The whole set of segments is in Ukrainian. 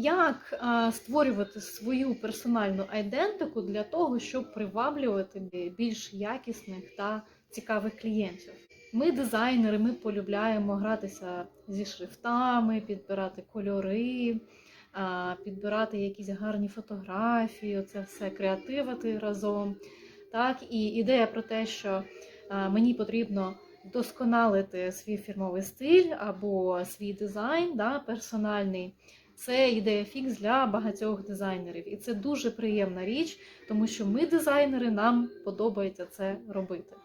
Як а, створювати свою персональну айдентику для того, щоб приваблювати більш якісних та цікавих клієнтів? Ми, дизайнери, ми полюбляємо гратися зі шрифтами, підбирати кольори, а, підбирати якісь гарні фотографії, це все креативити разом. Так, і ідея про те, що а, мені потрібно вдосконалити свій фірмовий стиль або свій дизайн да, персональний. Це ідея фікс для багатьох дизайнерів. І це дуже приємна річ, тому що ми, дизайнери, нам подобається це робити.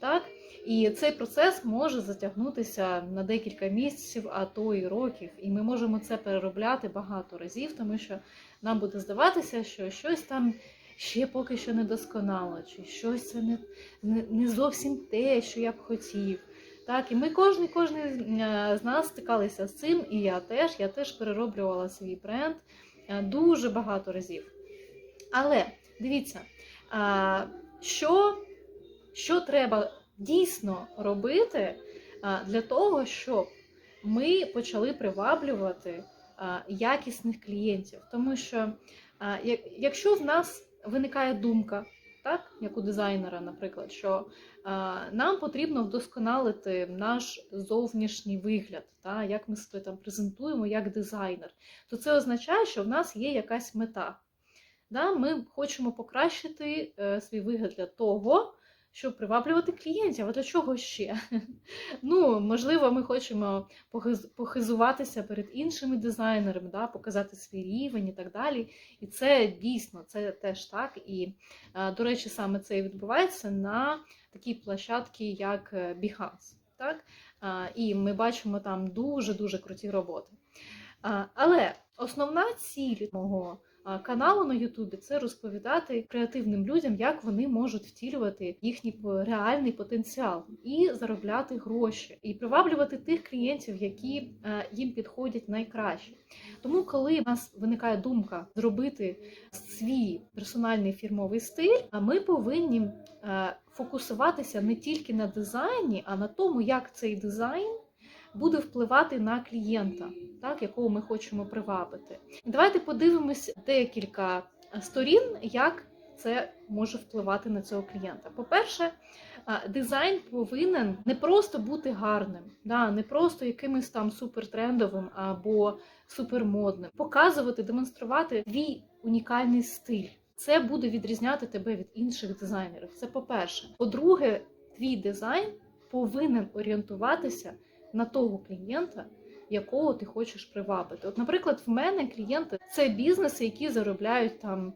Так? І цей процес може затягнутися на декілька місяців, а то і років. І ми можемо це переробляти багато разів, тому що нам буде здаватися, що щось там ще поки що недосконало, чи щось це не, не, не зовсім те, що я б хотів. Так, і ми кожен, кожен з нас стикалися з цим, і я теж, я теж перероблювала свій бренд е, дуже багато разів. Але дивіться, що, що треба дійсно робити для того, щоб ми почали приваблювати якісних клієнтів. Тому що якщо в нас виникає думка, так, як у дизайнера, наприклад, що е, нам потрібно вдосконалити наш зовнішній вигляд, та, як ми себе там презентуємо як дизайнер, то це означає, що в нас є якась мета. Да? Ми хочемо покращити е, свій вигляд для того, щоб приваблювати клієнтів. А для чого ще? Ну, можливо, ми хочемо похизуватися перед іншими дизайнерами, да? показати свій рівень і так далі. І це дійсно, це теж так. І, е, до речі, саме це і відбувається на такій площадці, як е, Behance. Так? І ми бачимо там дуже-дуже круті роботи. Але основна ціль мого каналу на Ютубі це розповідати креативним людям, як вони можуть втілювати їхній реальний потенціал і заробляти гроші, і приваблювати тих клієнтів, які е, їм підходять найкраще. Тому, коли в нас виникає думка зробити свій персональний фірмовий стиль, ми повинні е, фокусуватися не тільки на дизайні, а на тому, як цей дизайн буде впливати на клієнта, так, якого ми хочемо привабити. Давайте подивимось декілька сторін, як це може впливати на цього клієнта. По-перше, е, дизайн повинен не просто бути гарним, да, не просто якимось там супертрендовим або супермодним, показувати, демонструвати твій унікальний стиль. Це буде відрізняти тебе від інших дизайнерів. Це по-перше. По-друге, твій дизайн повинен орієнтуватися на того клієнта, якого ти хочеш привабити. От, наприклад, в мене клієнти це бізнеси, які заробляють там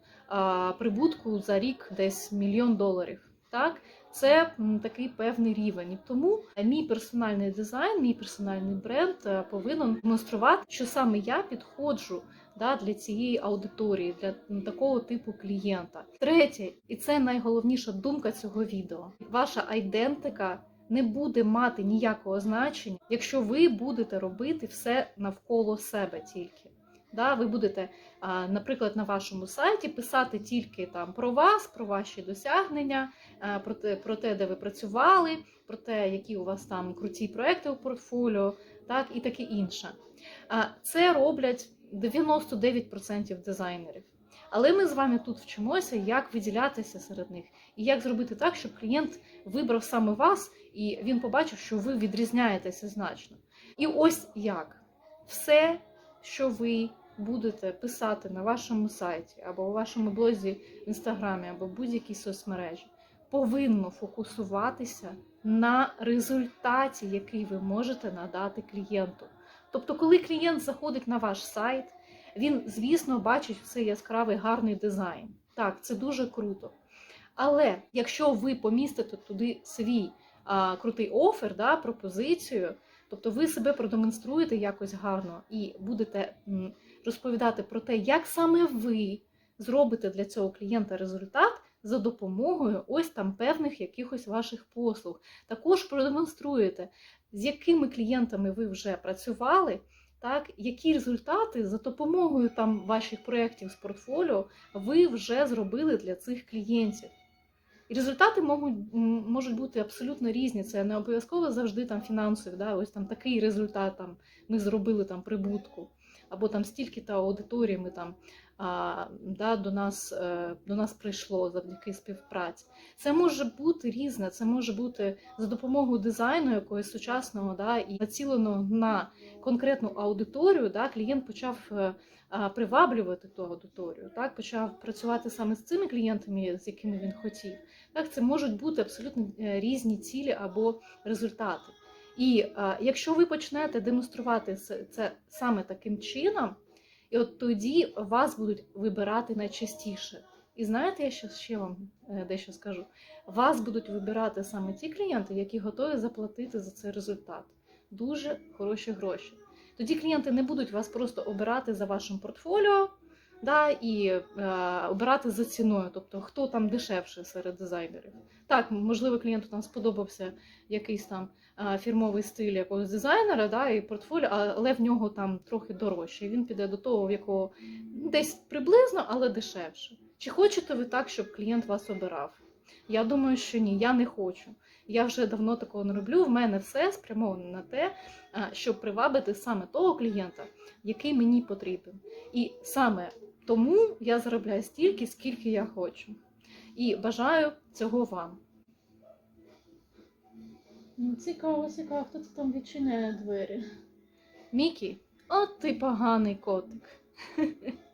прибутку за рік десь мільйон доларів. Так, це такий певний рівень. Тому мій персональний дизайн, мій персональний бренд е, повинен демонструвати, що саме я підходжу да, для цієї аудиторії, для такого типу клієнта. Третє, і це найголовніша думка цього відео. Ваша айдентика не буде мати ніякого значення, якщо ви будете робити все навколо себе тільки. Да, ви будете, наприклад, на вашому сайті писати тільки там про вас, про ваші досягнення, про те, про те, де ви працювали, про те, які у вас там круті проекти у портфоліо, так і таке інше. Це роблять 99% дизайнерів. Але ми з вами тут вчимося, як виділятися серед них, і як зробити так, щоб клієнт вибрав саме вас, і він побачив, що ви відрізняєтеся значно. І ось як все, що ви будете писати на вашому сайті, або у вашому блозі в інстаграмі, або будь-якій соцмережі, повинно фокусуватися на результаті, який ви можете надати клієнту. Тобто, коли клієнт заходить на ваш сайт, він, звісно, бачить цей яскравий гарний дизайн. Так, це дуже круто. Але якщо ви помістите туди свій а, крутий офер, да, пропозицію, тобто ви себе продемонструєте якось гарно і будете розповідати про те, як саме ви зробите для цього клієнта результат за допомогою ось там певних якихось ваших послуг. Також продемонструєте, з якими клієнтами ви вже працювали. Так, які результати за допомогою там ваших проєктів з портфоліо ви вже зробили для цих клієнтів? І результати можуть, можуть бути абсолютно різні. Це не обов'язково завжди там фінансові, да, ось там такий результат там ми зробили там прибутку. або там стільки-то аудиторії ми там да, до, нас, е, до нас прийшло завдяки співпраці. Це може бути різне, це може бути за допомогою дизайну якогось сучасного да, і націленого на конкретну аудиторію, да, клієнт почав е, приваблювати ту аудиторію, так, почав працювати саме з цими клієнтами, з якими він хотів. Так, це можуть бути абсолютно е, різні цілі або результати. І е, якщо ви почнете демонструвати це саме таким чином, і от тоді вас будуть вибирати найчастіше. І знаєте, я ще, ще вам е, дещо скажу. Вас будуть вибирати саме ті клієнти, які готові заплатити за цей результат. Дуже хороші гроші. Тоді клієнти не будуть вас просто обирати за вашим портфоліо да, і е, обирати за ціною, тобто хто там дешевше серед дизайнерів. Так, можливо, клієнту там сподобався якийсь там е, фірмовий стиль якогось дизайнера, да, і портфоліо, але в нього там трохи дорожче. Він піде до того, в якого десь приблизно, але дешевше. Чи хочете ви так, щоб клієнт вас обирав? Я думаю, що ні, я не хочу. Я вже давно такого не роблю. В мене все спрямовано на те, щоб привабити саме того клієнта, який мені потрібен. І саме тому я заробляю стільки, скільки я хочу. І бажаю цього вам. Ну, цікаво, цікаво, хто це там відчиняє двері. Мікі, от ти поганий котик.